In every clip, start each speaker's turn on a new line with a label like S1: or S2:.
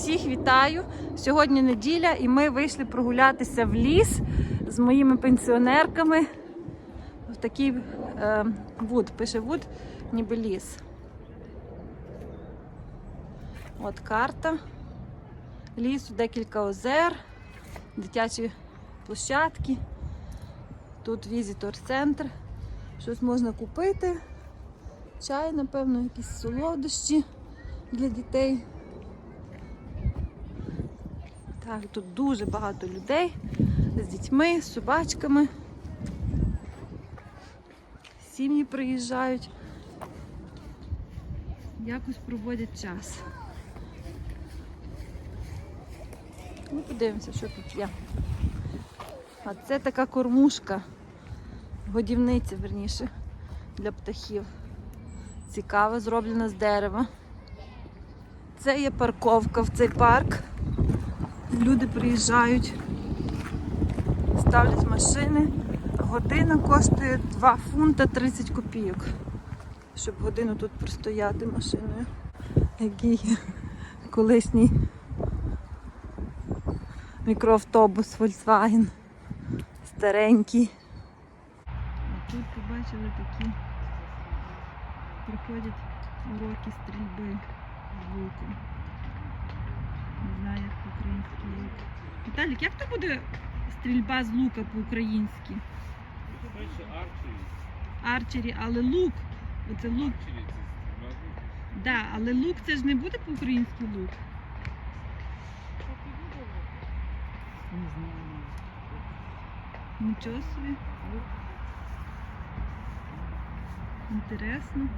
S1: Всіх вітаю! Сьогодні неділя, і ми вийшли прогулятися в ліс з моїми пенсіонерками. В такий е, вуд, пише вуд, ніби ліс. От карта. Лісу, декілька озер, дитячі площадки. Тут візитор-центр. Щось можна купити. Чай, напевно, якісь солодощі для дітей. Так, тут дуже багато людей з дітьми, з собачками. Сім'ї приїжджають. Якось проводять час. Ну, подивимося, що тут є. А це така кормушка, годівниця, верніше, для птахів. Цікава, зроблена з дерева. Це є парковка в цей парк. Люди приїжджають, ставлять машини. Година коштує 2 фунта 30 копійок, щоб годину тут простояти машиною. Який колишній мікроавтобус Volkswagen. Старенький. Тут побачили такі проходять уроки стрільби з луком. Не знаю, як по-українськи лук. Віталік, як то буде стрільба з лука по-українськи?
S2: Арчері.
S1: Але лук. Оце лук. Да, але лук це ж не буде по-українськи лук.
S2: Не знаю.
S1: Нічого собі. Інтересно.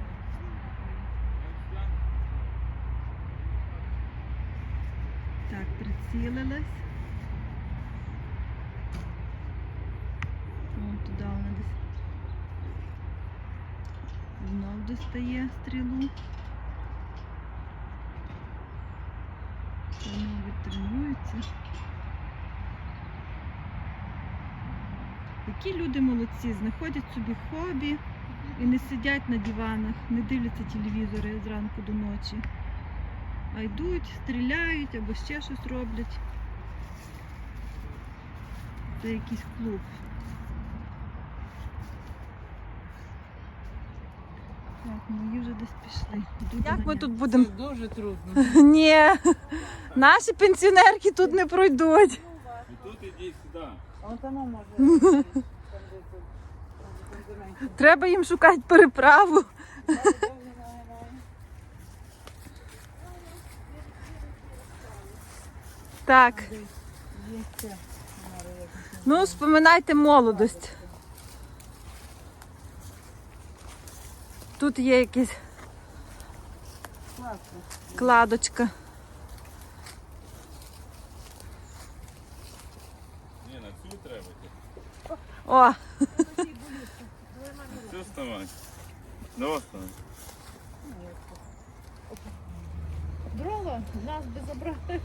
S1: Так, прицілилась. Вон туди вона десь. Знов достає стрілу. Вони тренуються. Які люди молодці, знаходять собі хобі і не сидять на диванах, не дивляться телевізори зранку до ночі, а йдуть, стріляють або ще щось роблять. Це якийсь клуб. Так, мої вже десь пішли. Як ми тут будемо?
S3: Дуже трудно.
S1: Ні, наші пенсіонерки тут не пройдуть.
S2: І тут ідіть сюди.
S3: Он там може.
S1: Треба їм шукати переправу. Так, ну споминайте молодость. Тут є
S3: Класно.
S1: кладочка.
S2: Ні, на цю треба.
S1: О,
S2: Все вставай. Давай вставай.
S4: Дрова нас би забрали,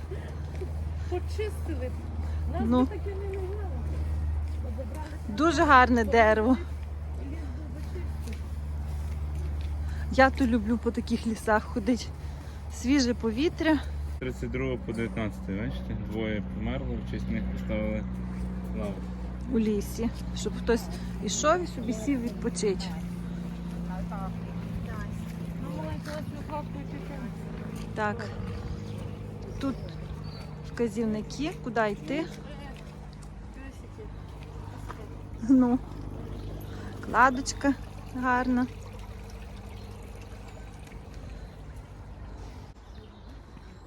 S4: почистили. Нас
S1: Ну.
S4: таке не лежало.
S1: Дуже гарне дерево. Я то люблю по таких лісах ходити. Свіже повітря.
S2: 32 по 19, бачите? Двоє померло, в честь них поставили лаву.
S1: у лісі, щоб хтось ішов і собі сів відпочити.
S4: Ну.
S1: Так, тут вказівники, куди йти. Ну, кладочка гарна.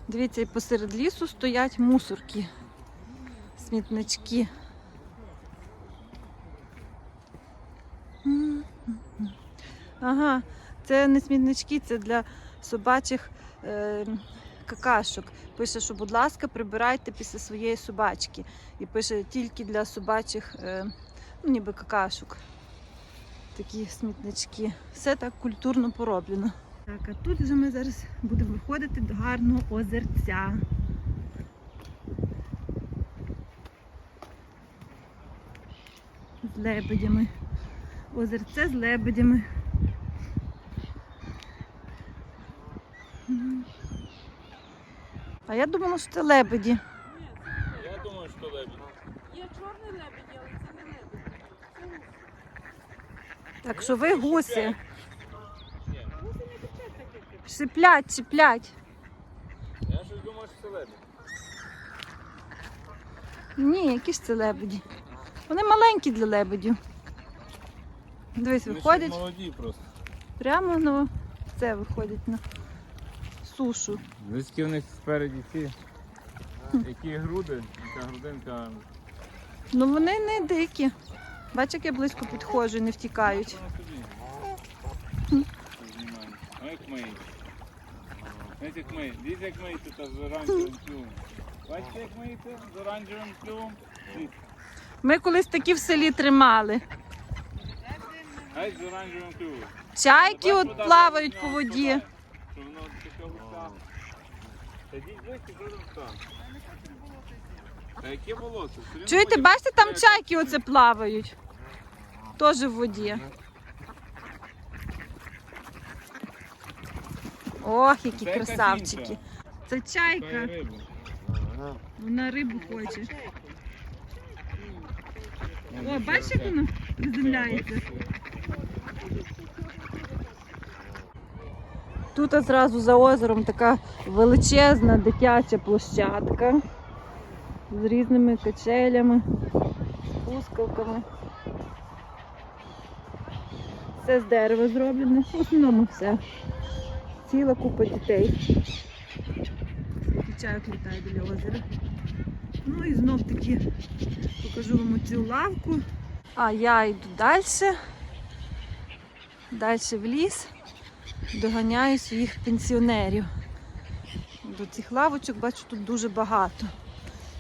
S1: Дивіться, і посеред лісу стоять мусорки, смітнички. Ага, це не смітнички, це для собачих е, какашок. Пише, що, будь ласка, прибирайте після своєї собачки. І пише тільки для собачих, е, ну, ніби какашок. Такі смітнички. Все так культурно пороблено. Так, а тут вже ми зараз будемо виходити до гарного озерця. З лебедями. Озерце з лебедями. А я думала, що це лебеді.
S2: Я думаю, що лебідь.
S4: Є чорний лебедь, але це не лебедь. Це гусь.
S1: Так що ви гуси.
S4: Гуси не кричать таке.
S1: Шиплять, чіплять.
S2: Я щось думаю, що це лебідь.
S1: Ні, які ж це лебеді. Вони маленькі для лебедів. Дивись,
S2: Вони ще
S1: виходять
S2: молоді просто.
S1: прямо на це виходять на сушу.
S2: Близькі в них спереді ці. Які груди, яка грудинка.
S1: Ну вони не дикі. Бач, як я близько підходжу не втікають.
S2: А як миють? Знаєте, як миють? Дивіться, як миєте та з оранжевим плювом. Бачите, як миєте з оранжевим? Дивіться.
S1: Ми колись такі в селі тримали.
S2: Геть з оранжевим плювом.
S1: Чайки от плавають по воді.
S2: Що воно таке. Та? Та яке болото?
S1: Чуєте, бачите, там чайки оце плавають. Теж в воді. Ох, які красавчики. Це чайка. Вона рибу хоче. О, бачиш, як воно приземляється? Тут одразу за озером така величезна дитяча площадка з різними качелями, пускавками. Все з дерева зроблено, в основному все. Ціла купа дітей. Чайок літає біля озера. Ну і знов таки покажу вам цю лавку. А я йду далі. Далі в ліс. Доганяю своїх пенсіонерів. До цих лавочок бачу тут дуже багато.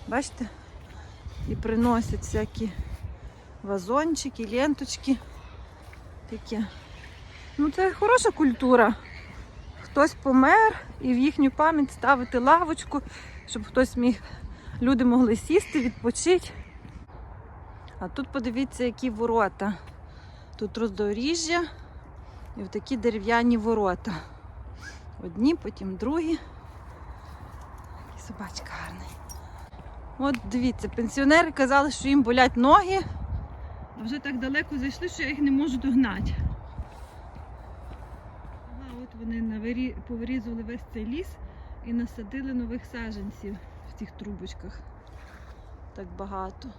S1: Бачите? І приносять всякі вазончики, ленточки. Таке. Ну це хороша культура. Хтось помер і в їхню пам'ять ставити лавочку, щоб хтось міг, люди могли сісти, відпочити. А тут подивіться, які ворота. Тут роздоріжжя і такі дерев'яні ворота. Одні, потім другі. І собачка гарний. От дивіться, пенсіонери казали, що їм болять ноги, а вже так далеко зайшли, що я їх не можу догнати. Ага, от вони навирі... повирізали весь цей ліс і насадили нових саджанців в цих трубочках. Так багато.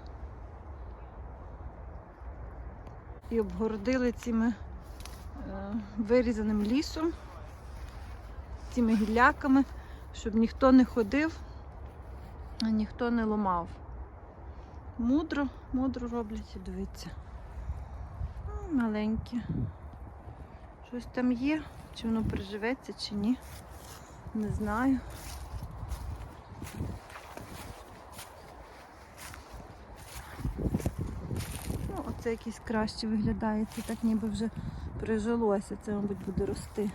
S1: І обгородили цими вирізаним лісом, цими гілляками, щоб ніхто не ходив, а ніхто не ломав. Мудро, мудро роблять, дивіться. М, Маленькі. Щось там є, чи воно приживеться, чи ні. Не знаю. Ну, оце якийсь краще виглядає. Це так ніби вже прижилося. Це, мабуть, буде рости.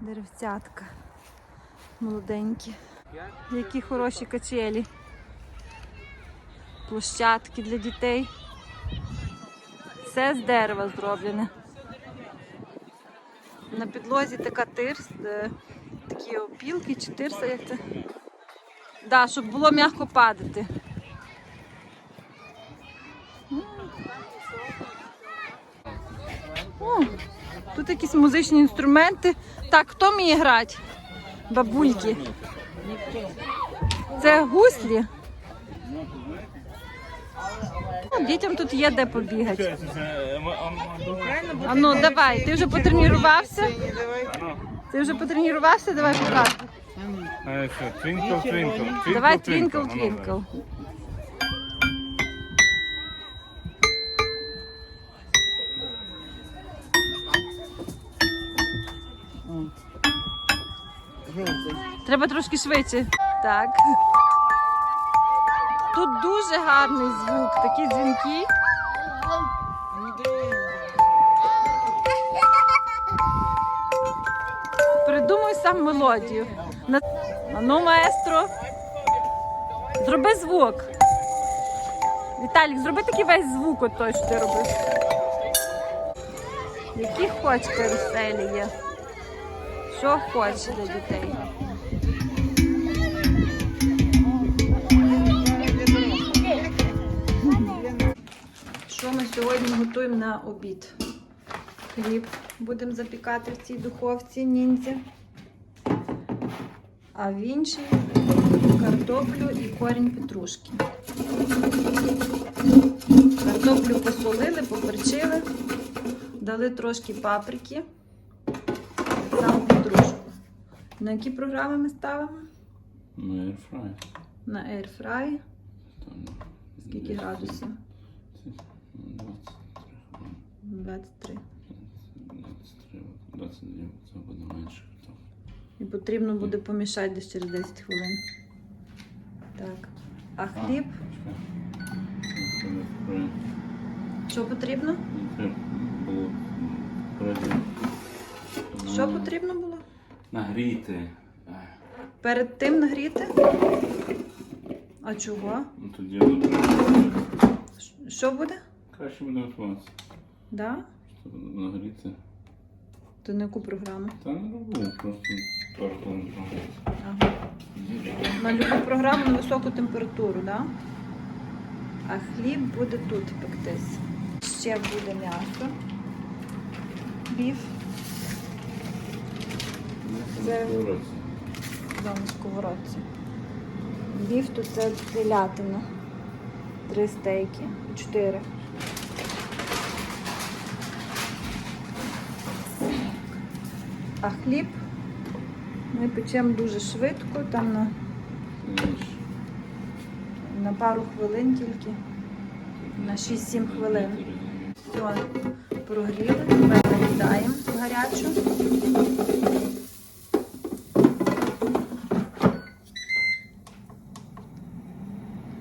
S1: Деревцятка. Молоденькі. Які хороші качелі. Площадки для дітей. Все з дерева зроблене. На підлозі така тирс, е, такі опілки чи тирса, як це. Да, щоб було м'яко падати. О, тут якісь музичні інструменти. Так, хто вміє грати? Бабульки. Це гуслі. Ну, дітям тут є де побігати. А ну давай, ти вже потренувався? Ти вже потренувався? Давай покажи.
S2: Е.
S1: Давай твінкл, твінкл. Треба трошки швидше. Так. Тут дуже гарний звук, такі дзвінки. Придумай сам мелодію. Ану, маестро. Зроби звук. Віталік, зроби такий весь звук, от той, що ти робив. Які хоч каруселі є. Що хочеш для дітей. Готуємо на обід. Хліб будемо запікати в цій духовці ніндзя. А в іншій картоплю і корінь петрушки. Картоплю посолили, поперчили, дали трошки паприки, само петрушку. На які програми ми ставимо?
S2: Ну, airfryer.
S1: На airfry. Скільки градусів?
S2: Ну, 23
S1: 23.
S2: 23, 22, це буде менше.
S1: І потрібно буде помішати десь через 10 хвилин. Так. А хліб, що потрібно? Що потрібно було?
S2: Нагріти.
S1: Перед тим нагріти? А чого?
S2: Ну тоді
S1: Що буде?
S2: Краще буде готуватися.
S1: Да?
S2: Щоб нагріти.
S1: То на яку програму?
S2: Та не роблю, просто хвилин прогріти.
S1: Ага. На любу програму на високу температуру, да? А хліб буде тут пектись. Ще буде м'ясо. Біф Це- на сковородці. Біф тут це телятина. Три стейки. Чотири. А хліб ми печемо дуже швидко, там на, на пару хвилин тільки. На 6-7 хвилин. Все, прогріли, тепер накидаємо гарячу.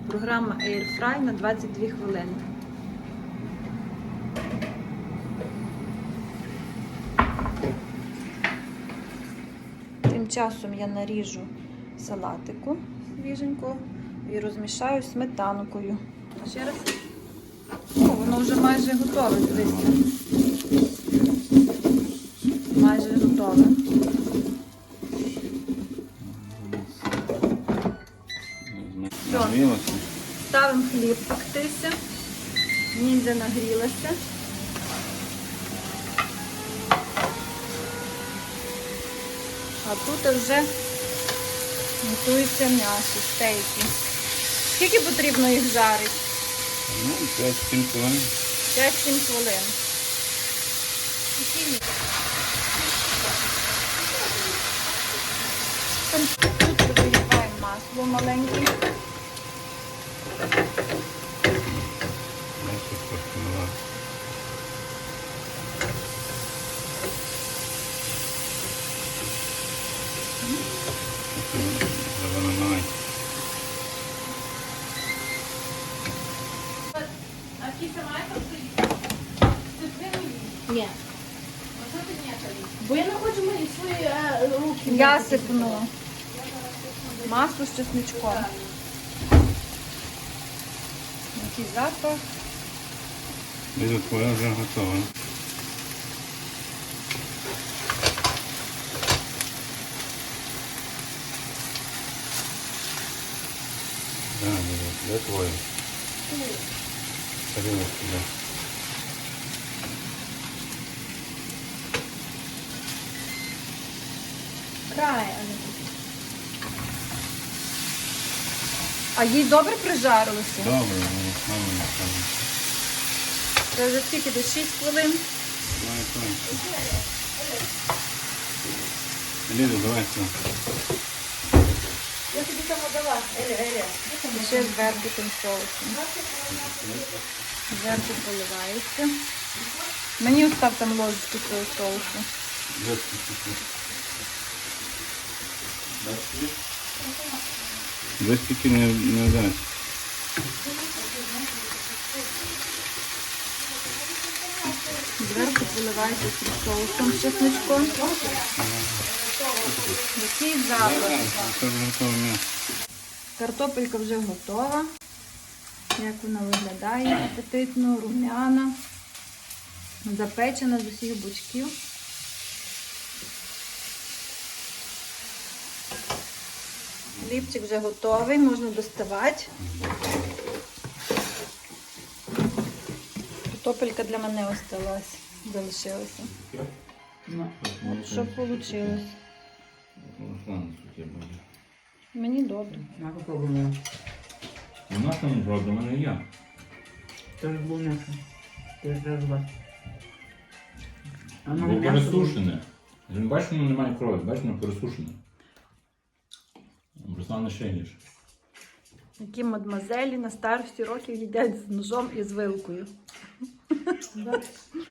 S1: Програма Air Fry на 22 хвилини. Тим часом я наріжу салатику свіженько і розмішаю сметанкою. Ще раз. О, воно вже майже готове, дивіться. Майже готове.
S2: Нагрілося.
S1: Ставимо хліб пектися. Ніндзя нагрілася. А тут вже готується м'ясо, стейки. Скільки потрібно їх жарити?
S2: Ну, 5-7 хвилин.
S1: 5-7 хвилин. Тут виливаємо масло маленьке.
S2: Дальше трохи мала. Треба на маленьку.
S4: А кіса має приїхати? Ти дві мені?
S3: Ні.
S4: А що ти не тобі?
S3: Бо я не хочу мої свої е, руки.
S1: Я сипну масло з чесничком. Який запах.
S2: Ліза, твоя вже готова. Да, де твоя? Тарілочка, да.
S3: Край, а не тут.
S1: А їй добре прижарилося?
S2: Добре, ну, мама.
S1: Це вже скільки десь 6 хвилин.
S2: Давай, давай. Сюди.
S3: Я тобі там дала. Еля, Еля.
S1: Ще зверху тим соусом. Зверху поливається. Мені остав там ложечку цього соусу.
S2: Де ти Десь не, не дасть.
S1: Зверху поливається цим соусом з чесничком. Який запах.
S2: Це вже готове м'ясо.
S1: Картопелька вже готова. Як вона виглядає апетитно, румяна, запечена з усіх бочків. Хлібчик вже готовий, можна доставати. Картопелька для мене осталась, залишилася.
S3: Ну,
S1: От що вийшло? Мені добре.
S3: на попробуємо.
S2: У нас там правда, в мене є.
S3: Теж був м'ясо. Теж. А
S2: Бо пересушене. Бачиш, воно немає крові, бачиш, воно пересушене. Руслана ще.
S1: Які мадмазелі на старості років їдять з ножом і з вилкою.